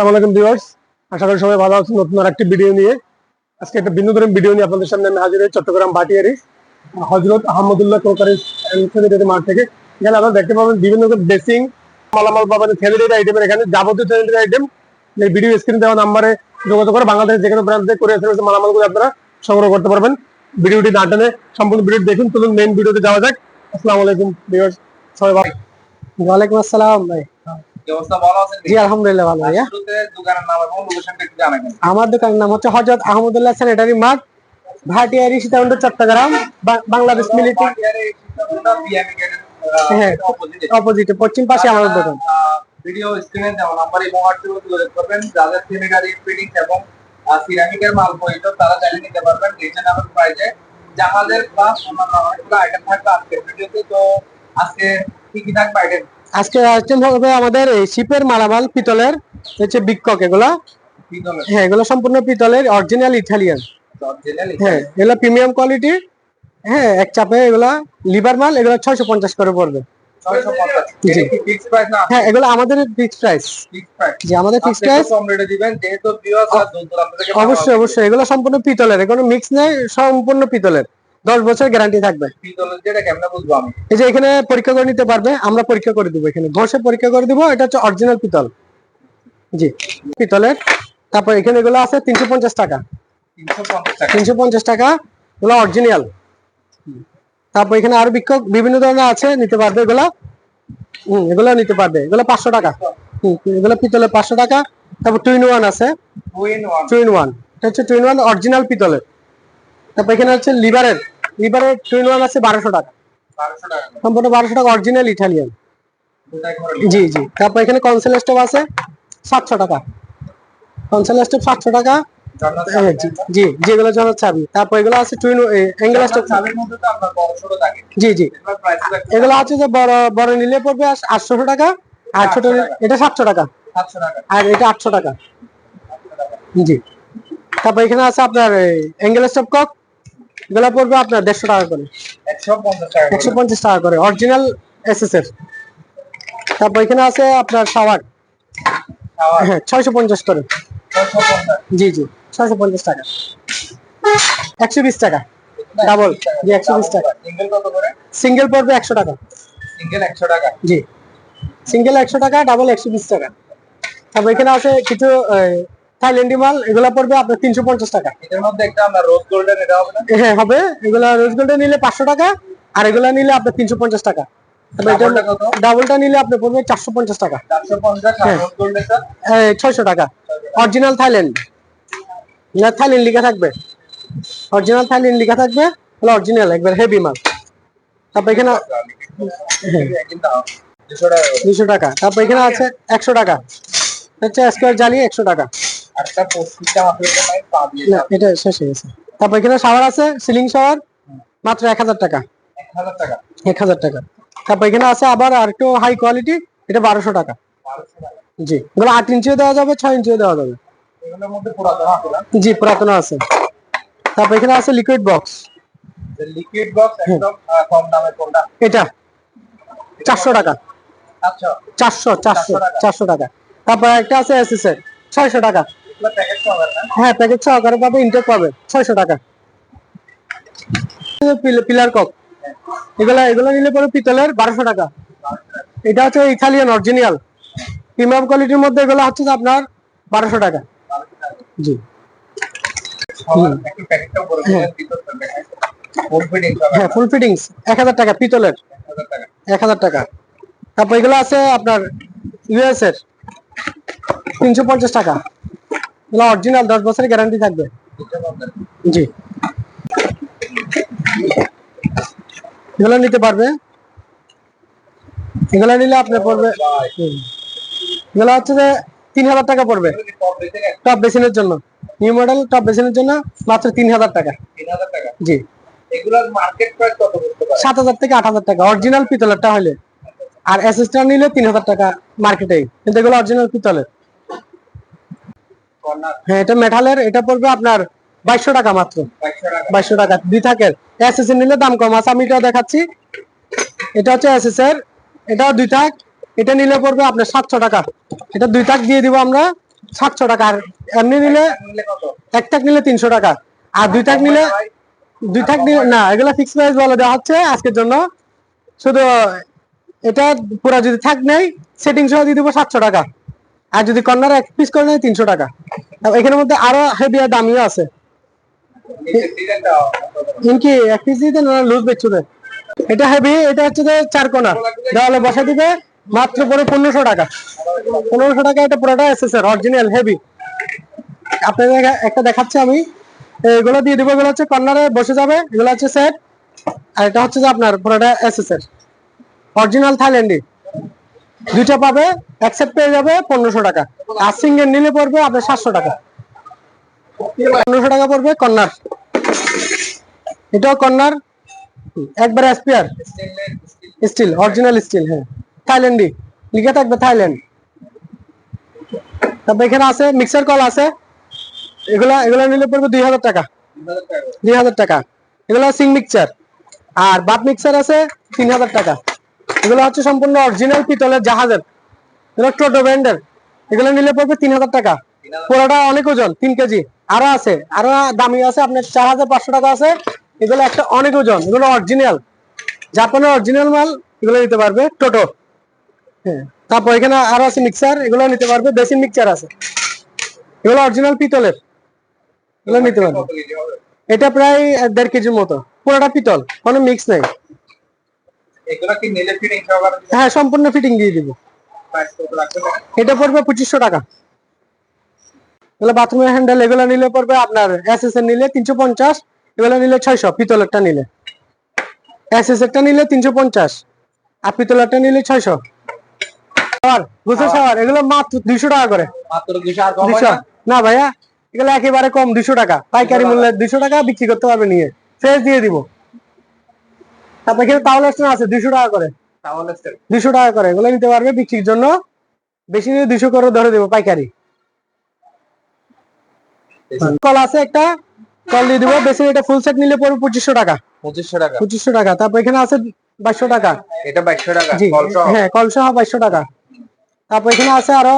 আসসালামু আলাইকুম ভিউয়ার্স। আশা করি সবাই ভালো আছেন। নতুন আরেকটি ভিডিও নিয়ে। আজকে একটা ধরনের ভিডিও নিয়ে আপনাদের সামনে আমি হাজির হই চট্টগ্রাম বাটিয়ারি হজরত আহমদুল্লাহ ক্রোকারি সেলিব্রিটি মার্ট থেকে। এখানে আপনারা দেখতে পাবেন বিভিন্ন ড্রেসিং মালামাল পাবেন সেলিব্রিটি আইটেমের এখানে যাবতীয় সেলিব্রিটি আইটেম এই ভিডিও স্ক্রিন দেওয়া নাম্বারে যোগাযোগ করে বাংলাদেশের যে কোনো ব্রাঞ্চ থেকে করে এসে মালামালগুলো আপনারা সংগ্রহ করতে পারবেন। ভিডিওটি না টেনে সম্পূর্ণ ভিডিও দেখুন। চলুন মেইন ভিডিওতে যাওয়া যাক। আসসালামু আলাইকুম ভিউয়ার্স। সবাই ভালো ওয়ালাইকুম আসসালাম ভাই। জি আলহামদুলিল্লাহ ভালো ভাইয়া। দোকানের নাম আমার দোকানের হচ্ছে Hazrat Ahmadullah sanitary mart Bhatiari Sitakunda Chittagong Bangladesh military হ্যাঁ। অপোজিটে পশ্চিম পাশে আমাদের দোকান। ভিডিও স্ক্রিনে দেওয়া নাম্বার এবং হোয়াটসঅ্যাপে যোগাযোগ করবেন। যাদের সেমিনারি ফিটিংস এবং সিরামিকের মাল প্রয়োজন তারা চাইলে নিতে পারবেন। রিজনেবল প্রাইসে জাহাজের প্লাস অন্যান্য অনেকগুলো আইটেম থাকবে আজকের ভিডিওতে তো। আজকে কি কি থাকবে আইটেম আজকে আইটেম হবে আমাদের এই শিপের মালামাল পিতলের হচ্ছে বিকক এগুলা। পিতলের। হ্যাঁ এগুলো সম্পূর্ণ পিতলের অরিজিনাল ইটালিয়ান হ্যাঁ এগুলো প্রিমিয়াম কোয়ালিটি হ্যাঁ এক চাপে এগুলা লিভার মাল এগুলো ছয়শো পঞ্চাশ করে পড়বে। 650 জি। এটা কি ফিক্স প্রাইস না? হ্যাঁ এগুলো আমাদের ফিক্স প্রাইস জি আমাদের ফিক্স প্রাইস অবশ্যই অবশ্যই এগুলো সম্পূর্ণ পিতলের কোনো মিক্স নেই সম্পূর্ণ পিতলের। দশ বছর গ্যারান্টি থাকবে। এই যে এখানে পরীক্ষা করে নিতে পারবে আমরা পরীক্ষা করে দিব এখানে। ঘষে পরীক্ষা করে দিব এটা হচ্ছে অরিজিনাল পিতল। জি পিতলের। তারপর এখানে এগুলো আছে তিনশো পঞ্চাশ টাকা। তিনশো পঞ্চাশ টাকা। এগুলো অরিজিনাল তারপর এখানে আরও বিক্ষোভ বিভিন্ন ধরনের আছে নিতে পারবে এগুলা। হম এগুলো নিতে পারবে। এগুলো পাঁচশো টাকা। হম এগুলো পিতলের পাঁচশো টাকা। তারপর টুইন ওয়ান আছে। টুইন ওয়ান এটা হচ্ছে টুইন ওয়ান অরিজিনাল পিতলের। তারপর এখানে হচ্ছে লিভারের লিভারের টুইন ওয়ান আছে বারোশো টাকা। সম্পূর্ণ বারোশো টাকা অরিজিনাল ইটালিয়ান জি জি। তারপর এখানে কনসেল স্টোভ আছে সাতশো টাকা। কনসেল স্টোভ সাতশো টাকা। হ্যাঁ, জি যেগুলো জন্য চাবি। তারপর এগুলো আছে টুইন অ্যাঙ্গেল স্টোভ জি জি। এগুলো আছে যে বড় বড় নিলে পড়বে আটশো টাকা আর ছোট এটা সাতশো টাকা। 700 টাকা। আর এটা আটশো টাকা। জি। তারপর এখানে আছে আপনার অ্যাঙ্গেল স্টোভ কক। এগুলো পড়বে আপনার দেড়শো টাকা করে। 150 টাকা করে। একশো পঞ্চাশ টাকা করে অরিজিনাল এসএস এর। তারপর এখানে আছে আপনার খাওয়া হ্যাঁ ছয়শো পঞ্চাশ করে। জি জি ছয়শো পঞ্চাশ টাকা। একশো বিশ টাকা ডাবল জি একশো বিশ টাকা। সিঙ্গেল পড়বে একশো টাকা। সিঙ্গেল 100 টাকা। জি। সিঙ্গেল একশো টাকা ডাবল একশো বিশ টাকা। তারপর এখানে আছে কিছু থাইল্যান্ডি মাল এগুলো পড়বে আপনার তিনশো পঞ্চাশ টাকা। এর মধ্যে একটা আমরা রোজ গোল্ডেন এটা হবে না? হ্যাঁ হবে। এগুলা রোজ গোল্ডে নিলে পাঁচশো টাকা আর এগুলা নিলে আপনার তিনশো পঞ্চাশ টাকা। ডাবলটা নিলে আপনার পড়বে চারশো পঞ্চাশ টাকা। 450 আর রোজ গোল্ডেনটা ছয়শো টাকা। অরিজিনাল থাইল্যান্ড না থাইল্যান্ড লিখা থাকবে। অরিজিনাল থাইল্যান্ড লিখা থাকবে। হলো অরিজিনাল একবার হেভি মাল। তারপর এখানে কিন্তু 200 টাকা। করে। দুশো টাকা। তারপর এখানে আছে একশো টাকা। হচ্ছে স্কোয়ার জালি একশো টাকা। একটা পোস্টটা মাত্র এটা পা দিয়ে না এটা শেষ হয়ে গেছে। তারপর এখানে শাওয়ার আছে সিলিং শাওয়ার মাত্র এক হাজার টাকা। 1000 টাকা। এক হাজার টাকা। তারপর এখানে আছে আবার আর একটু হাই কোয়ালিটি এটা বারোশো টাকা। 1200 টাকা। জি এগুলো আট ইঞ্চিও দেওয়া যাবে ছয় ইঞ্চিও দেওয়া যাবে। জি পুরাতন আছে। তারপর এখানে আছে লিকুইড বক্স লিকুইড বক্স একদম কম দামে কোনটা? এটা। চারশো টাকা। আচ্ছা। চারশো চারশো চারশো টাকা। তারপর একটা আছে এসএস এর ছয়শো টাকা। হ্যাঁ প্যাকেট সহকারে পাবে ইনটেক পাবে ছয়শো টাকা। পিলার কক এগুলা এগুলো নিলে পরে পিতলের বারোশো টাকা। এটা হচ্ছে ইতালিয়ান অরিজিনাল। প্রিমিয়াম কোয়ালিটির মধ্যে এগুলো হচ্ছে আপনার বারোশো টাকা। জি। হ্যাঁ। ফুল ফিটিংস এক হাজার টাকা পিতলের। এক হাজার টাকা। তারপর এগুলো আছে আপনার ইউএস এর। তিনশো পঞ্চাশ টাকা। এগুলো অরিজিনাল দশ বছরের গ্যারান্টি থাকবে? জি। এগুলো নিতে পারবে। এগুলো নিলে আপনার পড়বে এগুলো হচ্ছে যে তিন হাজার টাকা পড়বে টপ বেসিনের জন্য। নিউ মডেল টপ বেসিনের জন্য মাত্র তিন হাজার টাকা। জি। সাত হাজার থেকে আট হাজার টাকা। অরিজিনাল পিতলেরটা হলে। আর অ্যাসিস্ট্যান্ট নিলে তিন হাজার টাকা মার্কেটে কিন্তু এগুলো অরিজিনাল পিতলের। হ্যাঁ এটা মেটালের এটা পড়বে আপনার বাইশশো টাকা মাত্র। বাইশশো টাকা। দুই থাকের। এসএস নিলে দাম কম আছে আমি এটা দেখাচ্ছি। এটা হচ্ছে এসএস এর এটাও দুই থাক। এটা নিলে পড়বে আপনার সাতশো টাকা। এটা দুই থাক দিয়ে দিব আমরা সাতশো টাকা। আর এমনি নিলে এক টাক নিলে তিনশো টাকা। আর দুই টাক নিলে দুই থাক নিলে না এগুলো ফিক্স প্রাইস বলে দেওয়া হচ্ছে আজকের জন্য। শুধু এটা পুরা যদি থাক নেই সেটিং সহ দিয়ে দেবো সাতশো টাকা। আর যদি কর্নার এক পিস করে নেয় তিনশো টাকা। এখানের মধ্যে আরও হেভি আর দামিও আছে। ইনকি এক পিস দিতে না লুজ বেচছো এটা হেভি এটা হচ্ছে যে চার কোনা। দেওয়ালে বসা দিবে, মাত্র পরে পনেরোশো টাকা। পনেরোশো টাকা এটা পুরোটা এসেসের অরিজিনাল হেভি আপনাদের একটা দেখাচ্ছি আমি। এগুলো দিয়ে দিব, এগুলো হচ্ছে কর্নারে বসে যাবে, এগুলো হচ্ছে সেট আর এটা হচ্ছে যে আপনার পুরোটা এসএসএর অরিজিনাল থাইল্যান্ডি দুইটা পাবে অ্যাকসেপ্ট পেয়ে যাবে পনেরোশো টাকা। আর সিঙ্গেল নিলে পড়বে আপনার সাতশো টাকা। পনেরোশো টাকা পড়বে কর্নার এটাও কর্নার একবার এসপিআর স্টিল অরিজিনাল স্টিল হ্যাঁ। থাইল্যান্ডি লিখে থাকবে থাইল্যান্ড তারপর এখানে আছে মিক্সার কল আছে। এগুলা এগুলা নিলে পড়বে দুই হাজার টাকা। দুই হাজার টাকা। এগুলো সিং মিক্সার আর বাট মিক্সার আছে তিন হাজার টাকা। এগুলো হচ্ছে সম্পূর্ণ অরিজিনাল পিতলের জাহাজের। এগুলো টোটো ব্র্যান্ডের। এগুলো নিলে পড়বে তিন হাজার টাকা। পুরোটা অনেক ওজন, তিন কেজি। আরও আছে, আরও দামি আছে, আপনার চার হাজার পাঁচশো টাকা আছে। এগুলো একটা অনেক ওজন, এগুলো অরিজিনাল জাপানের অরিজিনাল মাল, এগুলো নিতে পারবে টোটো। হ্যাঁ তারপর এখানে আরও আছে মিক্সার এগুলো নিতে পারবে বেসিন মিক্সার আছে। এগুলো অরিজিনাল পিতলের। এগুলো নিতে পারবে। এটা প্রায় দেড় কেজির মতো। পুরোটা পিতল, কোনো মিক্স নেই। এগুলো কি নিলে ফিটিং সহকারে হ্যাঁ সম্পূর্ণ ফিটিং দিয়ে দিব। এটা পড়বে পঁচিশশো টাকা। এগুলো বাথরুমের হ্যান্ডেল এগুলো নিলে পড়বে আপনার এর নিলে তিনশো পঞ্চাশ এগুলো নিলে ছয়শো পিতলেরটা নিলে। এস এস এরটা নিলে তিনশো পঞ্চাশ আর পিতলেরটা নিলে ছয়শো। শাওয়ার গোসল শাওয়ার। এগুলো মাত্র দুইশো টাকা করে। মাত্র 200 আর কম দুইশো। না? না ভাইয়া এগুলো একেবারে কম দুইশো টাকা। পাইকারি মূল্যে দুইশো টাকা বিক্রি করতে পারবে নিয়ে। ফ্রেশ দিয়ে দিব। তারপর এখানে তাহলে আছে দুইশো টাকা করে। দুইশো টাকা করে এগুলো নিতে পারবে বিক্রির জন্য। বেশি নিলে দুইশো করে ধরে দেবো পাইকারি। কল আছে একটা কল দিয়ে দিব। বেশি এটা ফুল সেট নিলে পড়বে পঁচিশশো টাকা। 2500 টাকা। পঁচিশশো টাকা। তারপর এখানে আছে বাইশশো টাকা। এটা 2200 টাকা জি। হ্যাঁ কল সহ বাইশশো টাকা। তারপর এখানে আছে আরও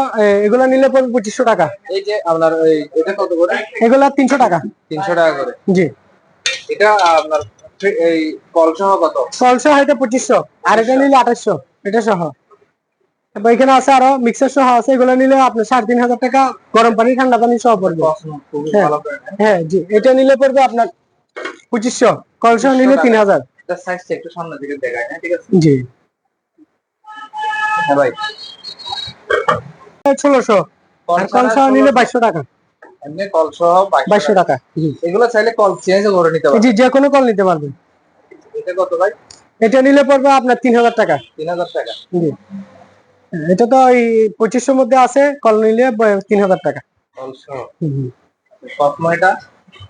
এগুলো নিলে পড়বে পঁচিশশো টাকা। এই যে আপনার এটা কত করে? এগুলো তিনশো টাকা। 300 টাকা করে। জি। এটা আপনার এই কল সহ কত? কল সহ এটা পঁচিশশো। আর এটা নিলে আঠাশশো এটা সহ। তারপর এখানে আছে আরও মিক্সার সহ আছে এগুলো নিলে আপনার সাড়ে তিন হাজার টাকা গরম পানি ঠান্ডা পানি সহ পড়বে। হ্যাঁ। brand। হ্যাঁ। জি এটা নিলে পড়বে আপনার পঁচিশশো কলসা নিলে তিন হাজার। একটু সামনের দিকে দেখায় হ্যাঁ ঠিক আছে? জি। হ্যাঁ ভাই। ষোলোশো। আর নিলে বাইশশো টাকা। এমনি কল সহ 2200 টাকা জি। এগুলো চাইলে কল চেঞ্জ করে নিতে পারবেন জি যে কোনো কল নিতে পারবেন এটা কত ভাই? এটা নিলে পড়বে আপনার তিন হাজার টাকা। 3000 টাকা। জি। হ্যাঁ, এটা তো ওই পঁচিশশোর মধ্যে আছে কল নিলে তিন হাজার টাকা। কল সহ। কসমো এটা?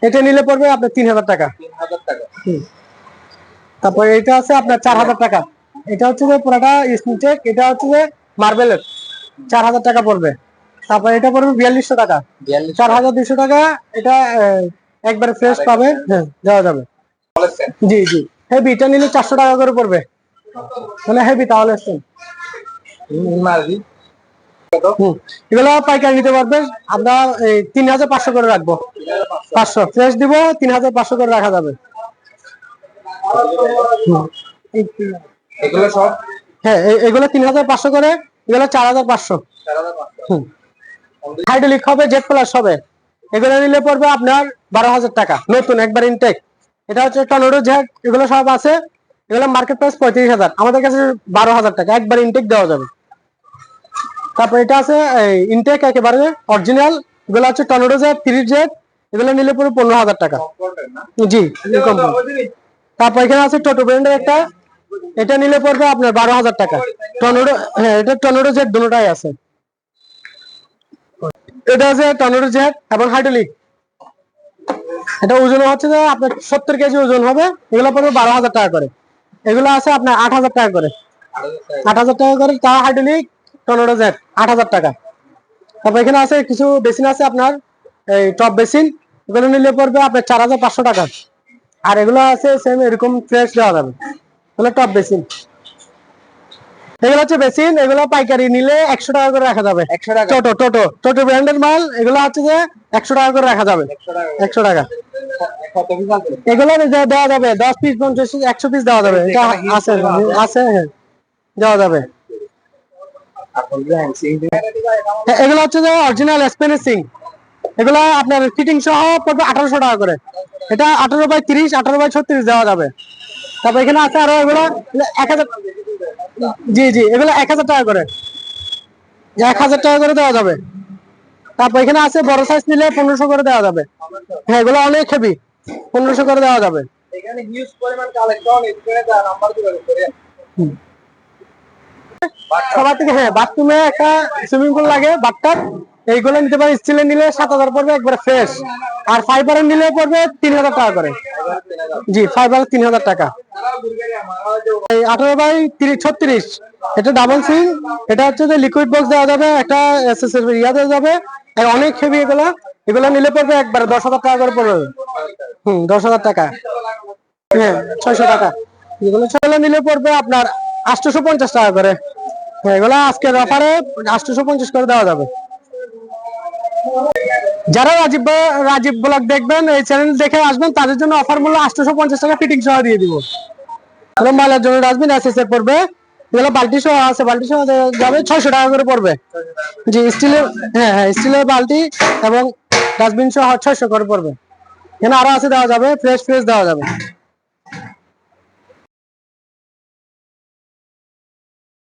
এটা নিলে পড়বে আপনার তিন হাজার টাকা। 3000 টাকা। তারপর এটা আছে আপনার চার হাজার টাকা। এটা হচ্ছে যে পুরাটা স্মিটেক এটা হচ্ছে যে মার্বেলের। চার হাজার টাকা পড়বে। তারপর এটা পড়বে বিয়াল্লিশশো টাকা। চার হাজার দুশো টাকা এটা একবারে ফ্রেশ পাবে হ্যাঁ দেওয়া যাবে। জি জি। হেভি এটা নিলে চারশো টাকা করে পড়বে। মানে হেভি তাহলে এগুলো পাইকারি নিতে পারবে। আমরা তিন হাজার পাঁচশো করে রাখব। পাঁচশো। ফ্রেশ দিব তিন হাজার পাঁচশো করে রাখা যাবে। হুম। এগুলো সব? হ্যাঁ এগুলো তিন হাজার পাঁচশো করে এগুলো চার হাজার পাঁচশো। 4500 হুম। হাইড্রোলিক হবে জেট প্লাস হবে। এগুলো নিলে পড়বে আপনার বারো হাজার টাকা, নতুন, একবার ইনটেক এটা হচ্ছে টর্নেডো জ্যাক এগুলো সব আছে। এগুলো মার্কেট প্রাইস পঁয়ত্রিশ হাজার, আমাদের কাছে বারো হাজার টাকা, একবার ইনটেক দেওয়া যাবে। তারপর এটা আছে ইনটেক একেবারে অরিজিনাল এগুলো হচ্ছে টর্নেডো জ্যাক থ্রি জেট এগুলো নিলে পড়বে পনেরো হাজার টাকা। জি তারপর এখানে আছে টোটো ব্র্যান্ডের একটা, এটা নিলে পড়বে আপনার বারো হাজার টাকা। টর্নেডো হ্যাঁ এটা টর্নেডো জেট দুটোটাই আছে। এটা আছে এবং এটা ওজন হচ্ছে আপনার সত্তর কেজি ওজন হবে, এগুলো পড়বে বারো হাজার টাকা করে। এগুলো আছে আপনার আট হাজার টাকা করে। আট হাজার টাকা করে তা আট হাজার টাকা। তারপর এখানে আছে কিছু বেসিন আছে আপনার, এই টপ বেসিন, এগুলো নিলে পড়বে আপনার চার হাজার পাঁচশো টাকা। আর এগুলো আছে সেম এরকম ফ্রেশ দেওয়া যাবে। Top basin. এগুলো হচ্ছে বেসিন এগুলো পাইকারি নিলে একশো টাকা করে রাখা যাবে। একশো টাকা। টোটো টোটো টোটো ব্র্যান্ডের মাল এগুলো হচ্ছে যে একশো টাকা করে রাখা যাবে। একশো টাকা এগুলো দেওয়া যাবে দশ পিস পঞ্চাশ পিস একশো পিস দেওয়া যাবে। এটা আছে আছে হ্যাঁ দেওয়া যাবে। হ্যাঁ, এগুলো হচ্ছে যে অরিজিনাল স্পেনেসিং এগুলো আপনার ফিটিং সহ পড়বে আঠারোশো টাকা করে। এটা আঠারো বাই তিরিশ আঠারো বাই ছত্রিশ দেওয়া যাবে। তারপর এখানে আছে আরও এগুলো এক হাজার জি জি এগুলো এক হাজার টাকা করে। এক হাজার টাকা করে দেওয়া যাবে। তারপর এখানে আছে বড় সাইজ নিলে পনেরোশো করে দেওয়া যাবে। হ্যাঁ এগুলো অনেক হেভি পনেরোশো করে দেওয়া যাবে। সবার থেকে হ্যাঁ বাথরুমে একটা সুইমিং পুল লাগে বাথটাব এইগুলো নিতে পারে স্টিলের নিলে সাত হাজার পড়বে, একবারে ফ্রেশ আর ফাইবারের নিলে পড়বে তিন হাজার টাকা করে। জি ফাইবার তিন হাজার টাকা। আঠারো বাই তিরিশ, ছত্রিশ, এটা ডাবল সিং এটা হচ্ছে যে লিকুইড বক্স দেওয়া যাবে, একটা ইয়া দেওয়া যাবে অনেক হেভি এগুলা। এগুলো নিলে পড়বে একবারে দশ হাজার টাকা করে পড়বে। হুম, দশ হাজার টাকা। হ্যাঁ ছয়শো টাকা। এগুলো ছয়গুলো নিলে পড়বে আপনার আটশোশো পঞ্চাশ টাকা করে। হ্যাঁ এগুলো আজকের অফারে আটশোশো পঞ্চাশ করে দেওয়া যাবে। যারা রাজীব রাজীব ব্লগ দেখবেন, এই চ্যানেল দেখে আসবেন, তাদের জন্য অফার মূল্য আটশোশো পঞ্চাশ টাকা ফিটিং সহ দিয়ে দিব। মালার জন্য ডাস্টবিন এস এর পড়বে। এগুলো বালতি সহ আছে, বালতি সহ যাবে ছয়শো টাকা করে পড়বে। জি স্টিলের হ্যাঁ হ্যাঁ স্টিলের বালতি এবং ডাস্টবিন সহ ছয়শো করে পড়বে। এখানে আরও আছে দেওয়া যাবে ফ্রেশ ফ্রেশ দেওয়া যাবে।